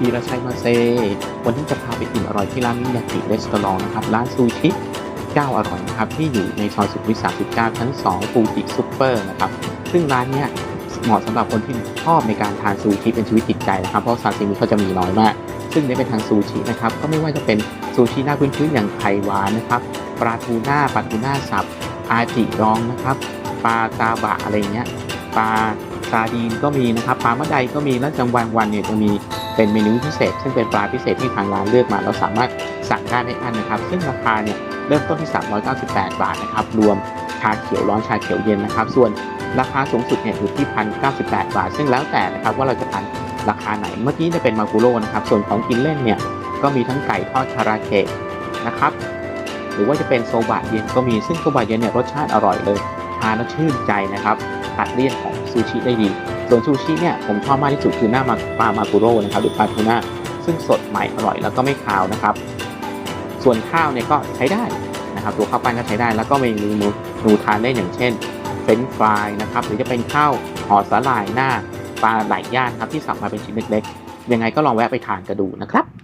อีรชัยมาเซ วันนี้จะพาไปอิ่มอร่อยที่ร้านมิยากิเรสตอรองนะครับ ร้านซูชิเจ้าอร่อยนะครับ ที่อยู่ในซอยสุขุมวิท39ชั้น2ฟูจิซุปเปอร์นะครับ ซึ่งร้านเนี้ยเหมาะสำหรับคนที่ชอบในการทานซูชิเป็นชีวิตจิตใจนะครับ เพราะซาซิมิเขาจะมีน้อยมาก ซึ่งในเป็นทางซูชินะครับ ก็ไม่ว่าจะเป็นซูชิหน้าพื้นๆอย่างไข่หวานนะครับปลาทูน่าปลาทูน่าสับอาจิรองนะครับปลาตาบะอะไรเงี้ยปลาซาดีนก็มีนะครับปลามะไดก็มีและจังวันวันเนี่ยจะมี เป็นเมนูพิเศษ ซึ่งเป็นปลาพิเศษที่ทางร้านเลือกมา เราสามารถสั่งได้ไม่อั้นนะครับ ซึ่งราคาเนี่ยเริ่มต้นที่ 398 บาทนะครับ รวมชาเขียวร้อนชาเขียวเย็นนะครับ ส่วนราคาสูงสุดเนี่ยอยู่ที่1,098บาท ซึ่งแล้วแต่นะครับว่าเราจะทานราคาไหน เมื่อกี้จะเป็นมากุโร่นะครับ ส่วนของกินเล่นเนี่ยก็มีทั้งไก่ทอดคาราเกะนะครับ หรือว่าจะเป็นโซบะเย็นก็มี ซึ่งโซบะเย็นเนี่ยรสชาติอร่อยเลย ทานแล้วชื่นใจนะครับ ตัดเลี่ยนของซูชิได้ดี ส่วนซูชิเนี่ยผมชอบมากที่สุดคือหน้ามาปลามากุโร่นะครับหรือปลาทูน่าซึ่งสดใหม่อร่อยแล้วก็ไม่คาวนะครับ ส่วนข้าวเนี่ยก็ใช้ได้นะครับตัวข้าวปั้นก็ใช้ได้แล้วก็มีเมนูหนูทานได้อย่างเช่นเฟรนฟรายนะครับหรือจะเป็นข้าวห่อสาหร่ายหน้าปลาไหลย่างครับที่สับมาเป็นชิ้นเล็กๆยังไงก็ลองแวะไปทานกันดูนะครับ